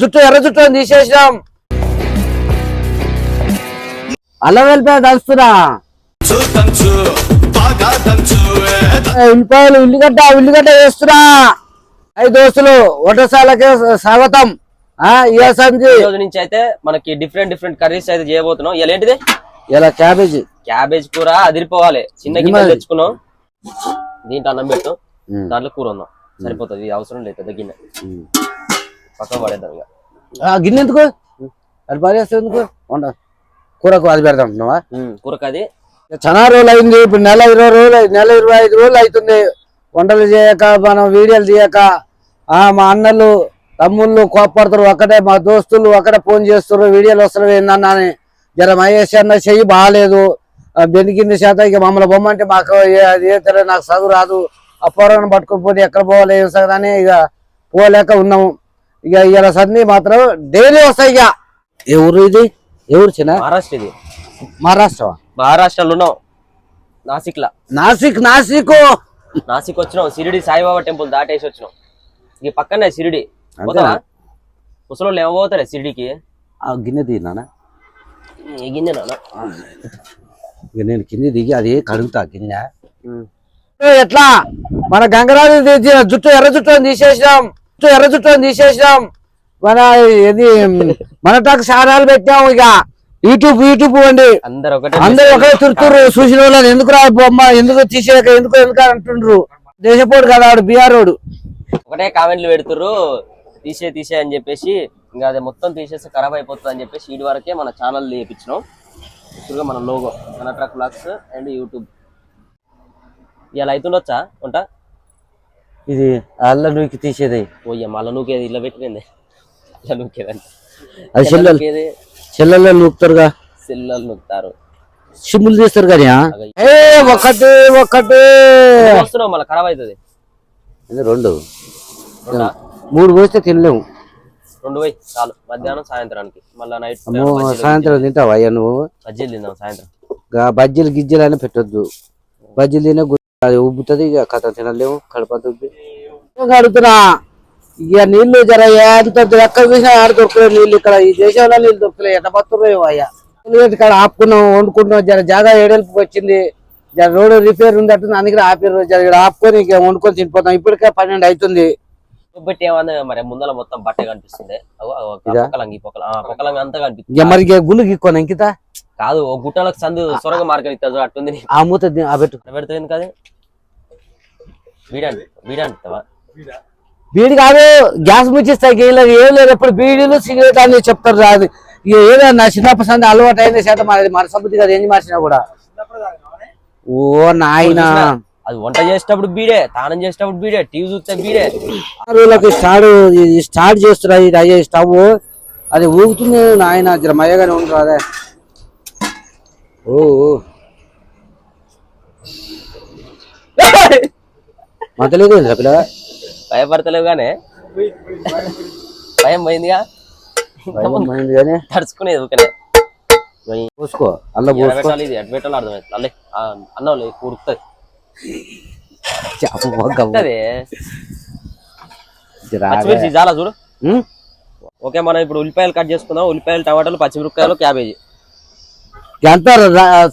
జుట్టు ఎర్ర జుట్టు అని తీసేసినాం. అల్లం వెళ్ళిపోయా దంచుతున్నా. ఉల్లిపాయలు ఉల్లిగడ్డ ఉల్లిగడ్డ వేస్తున్నా ఐదు దోస్తులు వంటశాలకే స్వాగతం. రోజు నుంచి అయితే మనకి డిఫరెంట్ డిఫరెంట్ కర్రీస్ అయితే చేయబోతున్నాం. ఇలా ఏంటిది? ఇలా క్యాబేజీ. క్యాబేజ్ కూర అదిరిపోవాలి. చిన్న గిన్నె. తెచ్చుకున్నాం. దీంట్లో అన్నం పెట్టు. దాంట్లో కూర ఉందాం. సరిపోతుంది. అవసరం లేదు పెద్ద గిన్నె. పడేద్దాం ఆ, గిన్నె ఎందుకు? అది పారేస్తే ఎందుకు? కూరకు అది పెడదాం అంటున్నావా? ఉమ్, కూరకు అది చాలా రోజులు అయింది. ఇప్పుడు నెల ఇరవై రోజులు నెల ఇరవై ఐదు రోజులు అవుతుంది. వంటలు చేయక మనం వీడియోలు తీయక ఆ మా అన్నలు తమ్ముళ్ళు కోపడతారు ఒకటే మా దోస్తులు ఒకటే ఫోన్ చేస్తారు వీడియోలు వస్తారు ఏందన్నా అని. జర మహేష్ అన్న చెయ్యి బాగాలేదు. బెనికింది చేత ఇక మమ్మల్ని బొమ్మంటే మాకు ఏ- నాకు చదువు రాదు. ఆ పోరాన్ని పట్టుకొని పోతే ఎక్కడ పోవాలి? ఏం సంగతి అని ఇక పోలేక ఉన్నాము. ఇక ఇలా సన్ని మాత్రం డైలీ వస్తాయి ఇక. ఎవరు ఇది? ఎవరు చిన్న? మహారాష్ట్ర ఇది. మహారాష్ట్ర మహారాష్ట్రలో ఉన్నాం. నాసిక్ లా నాసిక్ నాసిక్. నాసిక్ వచ్చినాం. సిరిడి సాయిబాబా టెంపుల్ దాటేసి వచ్చినాం. ఈ పక్కనే సిరిడి ముసలోళ్ళు ఏమో పోతారే సిరిడికి ఆ గిన్నె దిగినా నాన్న. ఇక నేను కింద దిగి అది కడుగుతా గిన్నె. ఎట్లా? మన గంగరాజు జుట్టు ఎర్ర జుట్టు అని తీసేసినాం. జుట్టు ఎర్ర అని తీసేసినాం. మన ఇది మన టాక్ సారాలు పెట్టాం ఇక. యూట్యూబ్ యూట్యూబ్ అండి. అందరు ఒకటే అందరూ ఒకే తురుతురు చూసిన వాళ్ళని ఎందుకు రా బొమ్మ ఎందుకు తీసేయక ఎందుకు ఎందుకు అంటుండ్రు. దేశపోడు కదా ఆడు బీఆర్ రోడ్. ఒకటే కామెంట్లు పెడుతుర్రు. తీసే తీసే అని చెప్పేసి ఇంకా అది మొత్తం తీసేస్తే ఖరాబ్ అయిపోతుంది అని చెప్పేసి వీడి వరకే మన ఛానల్ చేయించినాం ఇప్పుడుగా మన లోగో మన ట్రక్ బ్లాగ్స్ అండ్ యూట్యూబ్ ఇలా అవుతుండొచ్చా వంట? ఇది అల్ల నూకి తీసేది. పోయ్య మళ్ళీ నూకేది ఇలా పెట్టింది ఇలా నూకేదండి అది చెల్లెలు చెల్లెల్లో నూకుతారుగా? సెల్లలు నూకుతారు. సిమ్ములు తీస్తారు కానీ ఏ ఒకటి ఒకటి. వస్తున్నావు మళ్ళీ ఖరాబ్ అవుతుంది. ఇది రెండు? మూడు పోస్తే తినలేము. రెండు పోయి చాలు. మధ్యాహ్నం సాయంత్రానికి. మళ్ళీ నైట్ సాయంత్రం తింటావా అయ్యా నువ్వు? బజ్జీలు తిందాం సాయంత్రం. బజ్జీలు గిజ్జీలు అని పెట్టొద్దు. బజ్జీలు తినే అది ఉబ్బుతుంది ఇక కథ తినలేము కడప ఉబ్బి అడుగుతున్నా ఇక నీళ్ళు జర ఎంత ఎక్కడ చూసినా ఆడ దొరకలేదు నీళ్ళు ఇక్కడ. ఈ దేశంలో నీళ్ళు దొరకలేదు ఎట్ట బతున్నాయో అయ్యా. ఇక్కడ ఆపుకున్నాం వండుకుంటున్నాం జర జాగా ఏడెల్పుకి వచ్చింది. జర రోడ్ రిపేర్ ఉంది అట్టుంది అందుకని ఆపారు జర ఇక్కడ ఆపుకొని ఇక వండుకొని తినిపోతాం. ఇప్పటికే పన్నెండు అవుతుంది. ఏమన్నా మరి ముందర మొత్తం బట్ట కనిపిస్తుంది? పొక్కలంగి పొక్కల పొక్కలంగి అంతా మరి గుళ్ళు గీక్కోను ఇంకిత కాదు ఓ గుట్టలకు సందు సొరగ మార్కెట్ ఇస్తా అట్టుంది. ఆ మూత ఆ పెట్టు. పెడతావు ఎందుకు అది? వీడండి వీడంటావా బీడి కాదు గ్యాస్ ముచ్చిస్తాయి గీళ్ళకి ఏం లేదు ఎప్పుడు బీడీలు సిగరెట్ అని చెప్తారు రాదు ఇక ఏదో నా చిన్నప్పటి సంది అలవాటు అయింది చేత మరి మన సబ్బుద్ది కదా ఏం మార్చినా కూడా. ఓ నాయన. అది వంట చేసేటప్పుడు బీడే తానం చేసేటప్పుడు బీడే టీవీ చూస్తే బీడే. రోజులకి స్టార్ట్ స్టార్ట్ చేస్తున్నా ఇది అయ్యే స్టవ్. అది ఊగుతుంది నాయన జర మయ్యగానే ఉండరు అదే. ఓ. మతలేదు పిల్ల భయపడతలేవు గానే భయం పోయిందిగా? కానీ తడుచుకునేది ఊకనే పోసుకో అల్ల ఎడ పోసుకో. పెట్టాలి ఇది ఎడ పెట్టాలి అర్థమైంది అల్లే అన్నం కూరుకుతుంది. చాలా చూడు? ఓకే మనం ఇప్పుడు ఉల్లిపాయలు కట్ చేసుకుందాం. ఉల్లిపాయలు టమాటాలు పచ్చిమిరపకాయలు క్యాబేజీ. ఎంత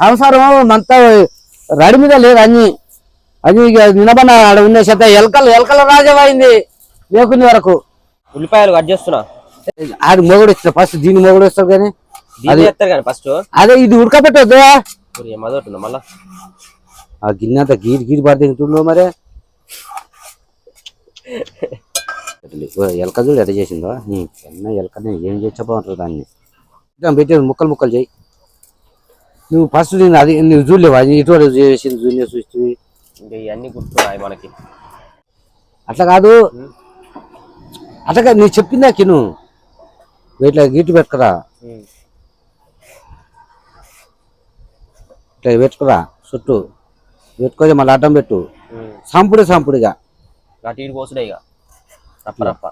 సంసారం అంతా రడి మీద లేదు అన్ని. అది నిలబడిన ఆడ ఉండే చేత ఎలకలు ఎలకల రాజమైంది లేకుంది వరకు. ఉల్లిపాయలు కట్ చేస్తున్నా. అది మొగుడు ఇస్తారు ఫస్ట్ దీన్ని మొగుడు ఇస్తారు కానీ దీన్ని ఎత్తారు కానీ ఫస్ట్. అదే ఇది ఉడకబెట్టద్దు? మళ్ళా. ఆ గిన్నె అంతా గీరి గీరి పడితే తింటుండో మరే? ఎలక చూడు ఎట్ట చేసిందో? నీ చిన్న ఎలకనే. ఏం చేర్చబోతుంటారు దాన్ని? ఇట్లా పెట్టి ముక్కలు ముక్కలు చేయి. నువ్వు ఫస్ట్ నేను అది నువ్వు చూడలేవు? ఇటువంటి చేసింది జూనియర్ చూస్తే ఇంకా ఇవన్నీ గుర్తున్నాయి మనకి. అట్లా కాదు. అట్లా కాదు నేను చెప్పిందా కిను? ఇట్లా గీటు పెట్టుకురా. ఇట్లా పెట్టుకురా చుట్టూ. పెట్టుకొని మళ్ళీ అడ్డం పెట్టు. సంపుడు సంపుడిగా. అటు ఇటు కోసుడే ఇక. రప్ప రప్ప.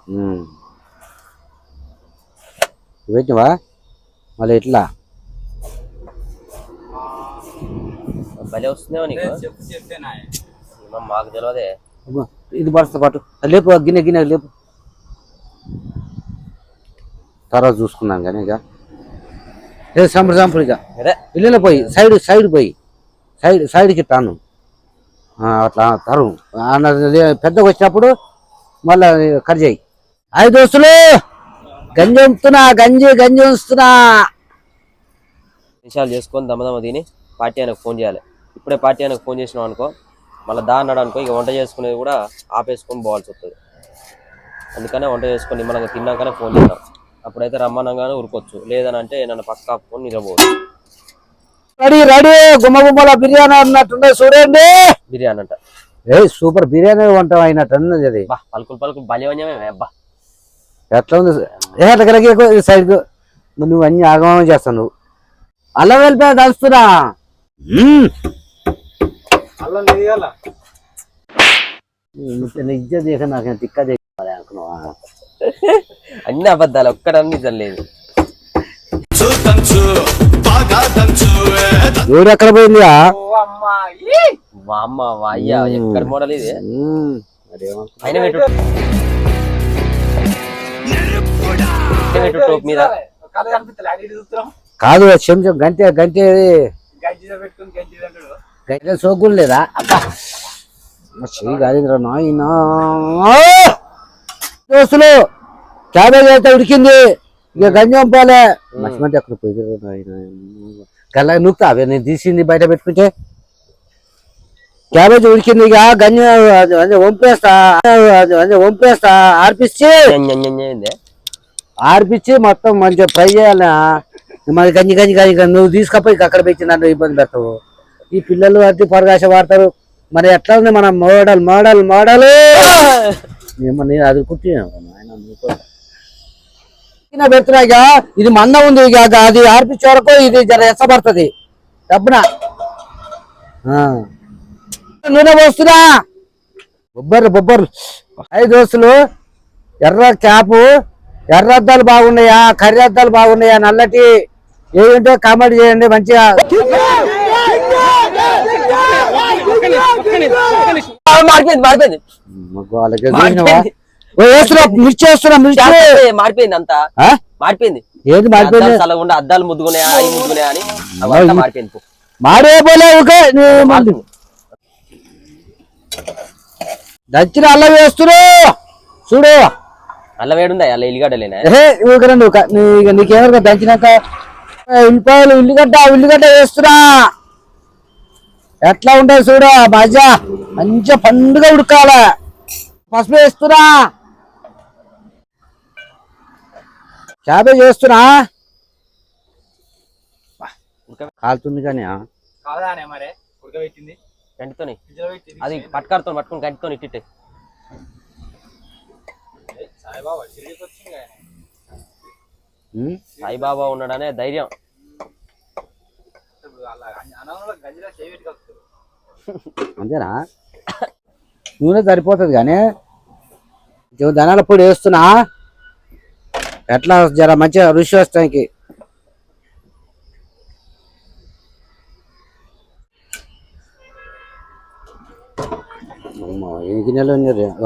పెట్టినవా? మళ్ళీ ఇట్లా భలే వస్తుందేమో నీకు? మాకు తెలియదే అబ్బా, ఇది పడుతుంది పాటు. లేపు గిన్నె గిన్నె లేపు. తర్వాత చూసుకున్నాం కానీ ఇక. ఏ సంపడు సంపడు ఇక. ఇల్లు పోయి సైడ్ సైడ్ పోయి. సైడ్ సైడ్కి తాను. ఆ, అట్లా తరు. పెద్దగా వచ్చినప్పుడు మళ్ళీ కట్ చేయి. దోస్తులు! గంజి ఉంచుతున్నా గంజి గంజి ఉంచుతున్నా. నిమిషాలు చేసుకొని దమ్మదమ్మ తిని పార్టీ ఆయనకు ఫోన్ చేయాలి. ఇప్పుడే పార్టీ ఆయనకు ఫోన్ చేసినాం అనుకో మళ్ళీ దా అన్నాడు అనుకో ఇక వంట చేసుకునేది కూడా ఆపేసుకొని పోవాల్సి వస్తుంది. అందుకనే వంట చేసుకొని నిమ్మలంగా తిన్నాకనే ఫోన్ చేద్దాం అప్పుడైతే రమ్మనంగానే ఉరుకోవచ్చు లేదని అంటే నన్ను పక్క ఆపుకొని నిద్రపోవచ్చు. Ready ready. గుమ్మ గుమ్మల బిర్యానీ అన్నట్టుండే చూడండి. బిర్యానీ అంట. ఏ సూపర్ బిర్యానీ వంట అయినట్టు అన్నది అది. బా పలుకులు పలుకులు బలివన్యమే అబ్బా ఎట్లా ఉంది? ఏ దగ్గరకి సైడ్ నువ్వు అన్ని ఆగమనం చేస్తావు నువ్వు. అల్లం వెళ్ళిపోయి ఇజ్జత్ చేక నాకు తిక్క అనుకున్నావా? అన్ని అబద్ధాలు ఒక్కడని నిజం లేదు. ఎవరు ఎక్కడ పోయిందిగా మా అమ్మ మా అయ్య ఎక్కడ మోడల్ ఇది? పెట్టు. పెట్టు టోప్ మీద. కాదు చెంచం గంటే గంటే గంటే సోకులు లేదా? అబ్బా! చెయ్యి కాలేదురా నాయనా! దోస్తులు క్యాబేజ్ అయితే ఉడికింది. ఇక గంజం పోలే. మంచి అక్కడ పోయి గల్ల నూకుతా అవే నేను తీసింది బయట పెట్టుకుంటే. క్యాబేజ్ ఉడికింది ఇక గంజం వంపేస్తా వంపేస్తా ఆర్పిచ్చి. ఆర్పిచ్చి మొత్తం మంచిగా ఫ్రై చేయాలి? మరి గంజి గంజి గంజి గంజి నువ్వు తీసుకపోయి అక్కడ పెట్టి నన్ను ఇబ్బంది పెడతావు. ఈ పిల్లలు అది పరగాశ వాడతారు. మరి ఎట్లా ఉంది మన మోడల్ మోడల్ మోడల్? ఏమన్నా అది కుట్టిన పెడుతున్నా ఇక ఇది మంద ఉంది ఇక అది ఆర్పించే వరకు ఇది జర ఎచ్చబడుతుంది డబ్బున. ఆ. నూనె పోస్తున్నా. బొబ్బర్లు బొబ్బర్లు. ఐదు దోస్తులు ఎర్ర క్యాపు ఎర్ర అద్దాలు బాగున్నాయా కర్రీ అద్దాలు బాగున్నాయా నల్లటి. ఏంటో కామెంట్ చేయండి మంచిగా. మారిపోయింది మిర్చి వేస్తున్నా మిర్చి. అంతా? ఆ? మారిపోయింది ఏది మారిపోయింది అద్దాలు ముద్దుకున్నాయా అవి అని? అవంతా మారిపోయింది. దచ్చిన అల్లం వేస్తున్నా చూడు. అల్ల వేడుందా అల్ల ఎల్లిగడ్డలేనా ఏ ఊకరండి ఊక నీ ఇక నీకేమన్నా దంచినాక ఉల్లిపాయలు ఉల్లిగడ్డ ఉల్లిగడ్డ వేస్తున్నా ఎట్లా ఉంటుంది చూడు మజా మంచిగా పండుగ ఉడకాల. పసుపు వేస్తున్నా. క్యాబేజ్ వేస్తున్నా. ఉడక- కాలుతుంది కానీ ఆ. కాదానే మరే ఉడకబెట్టింది. గంటితోని. అది పట్కారుతో పట్టుకుని గంటితో ఇట్టిట్టే. సాయిబాబా ఉన్నాడనే ధైర్యం ఇప్పుడు అలా అన్న- అన్నంలో గంజిలో చేయి పెట్టి కలుపుతారు అంతేనా? నూనె సరిపోతుంది కానీ ధనాల పొడి వేస్తున్నా. ఎట్లా జర మంచిగా రుచి వస్తానికి. ఎన్ని గిన్నెలు?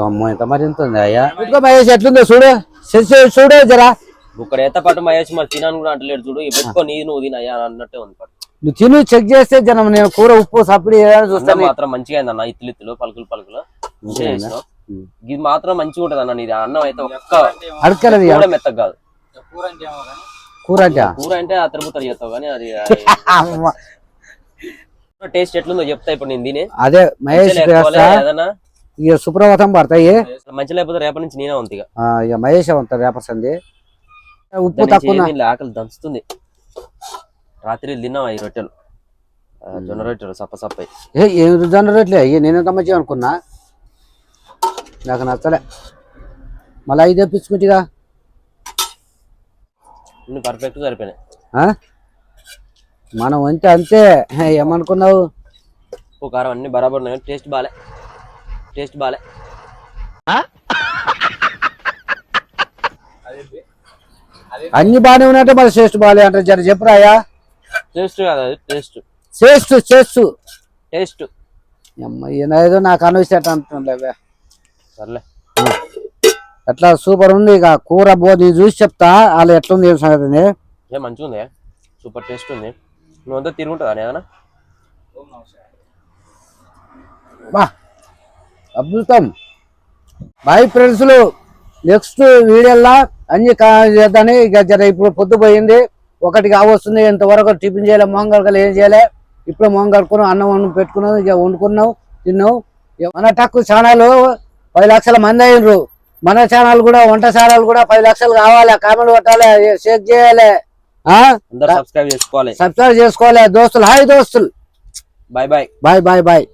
అమ్మో ఎంత మరి ఎంత ఉంది అయ్యా? ఇదిగో మహేష్ ఎట్లుందో చూడు. చూడు జరా. ఇక్కడ ఎత్త పట్టు మహేష్ మరి తినను కూడా అంటలేడు చూడు. ఇక పెట్టుకో నీ నువ్వు తినయ్యా అన్నట్టే ఉంది నువ్వు తిని చెక్ చేస్తే జనం నేను కూర ఉప్పు సప్పుడు ఏదైనా చూస్తాను మాత్రం మంచిగా అయింది అన్న ఇత్తులు ఇత్తులు పలుకులు పలుకులు. ఇది మాత్రం మంచిగా ఉంటది అన్న నీది అన్నం అయితే ఒక్క అడకలేదు మెత్తగా కాదు. కూర అంటే కూర అంటే? ఆ తిరుపతి చేస్తావు కానీ అది అమ్మ. టేస్ట్ ఎట్లుందో చెప్తా ఇప్పుడు నేను తిని. అదే మహేష్ ఇక సుప్రభాతం పడతాయి మంచి లేకపోతే రేపటి నుంచి నేనే ఉంది ఇక. మహేష్ ఉంటుంది రేపర్సంది ఉప్పు దాని నుంచి తక్కువ ఆకలి దంచుతుంది. రాత్రి తిన్నాం ఈ రొట్టెలు? జొన్న రొట్టెలు సప్ప సప్ప. ఏ ఏం జొన్న రొట్టెలే? అయ్యి నేను ఎంత మంచిగా అనుకున్నా? నాకు నచ్చలే. మళ్ళీ ఐదు తెప్పించుకుంటేగా? అన్ని పర్ఫెక్ట్ సరిపోయినాయి? మనం అంతే. అంతే ఏమనుకున్నావు? ఉప్పు కారం అన్ని బరాబర్ ఉన్నాయి. టేస్ట్ బాలే. టేస్ట్ బాలే. అన్ని బాగానే ఉన్నట్టే మరి శ్రేష్ఠ బాగాలే అంటే జర చెప్పురాయా టేస్ట్ కాదు అది టేస్ట్ టేస్ట్ అమ్మ ఈయన ఏదో నాకు అనవసరం అంటుండేవే సర్లే. అట్లా సూపర్ ఉంది ఇక కూర బో నేను చూసి చెప్తా వాళ్ళు ఎట్లుంది ఏం సంగతి ఏ మంచిగా ఉంది సూపర్ టేస్ట్ ఉంది. నువ్వు అంతా తిరుగుంటుందా ఏదైనా? బా అద్భుతం. బాయ్ ఫ్రెండ్స్లు నెక్స్ట్ వీడియోలో అన్ని చేద్దాని ఇక జర ఇప్పుడు పొద్దు పోయింది. ఒకటి కావస్తుంది ఇంతవరకు టిఫిన్ చేయలే మొంగడకలు ఏం చేయలే? ఇప్పుడు మొంగడుకున్నాం అన్నం వండు పెట్టుకున్నాం ఇక వండుకున్నాం తిన్నాం మన టక్కు ఛానల్ పది లక్షల మంది అయినరు. మన ఛానల్ కూడా వంట ఛానల్ కూడా పది లక్షలు కావాలి కామెంట్ కొట్టాలి షేర్ చేయాలి సబ్స్క్రైబ్ చేసుకోవాలి. సబ్స్క్రైబ్ చేసుకోవాలి దోస్తులు. హాయ్ దోస్తులు. Bye bye. Bye bye bye.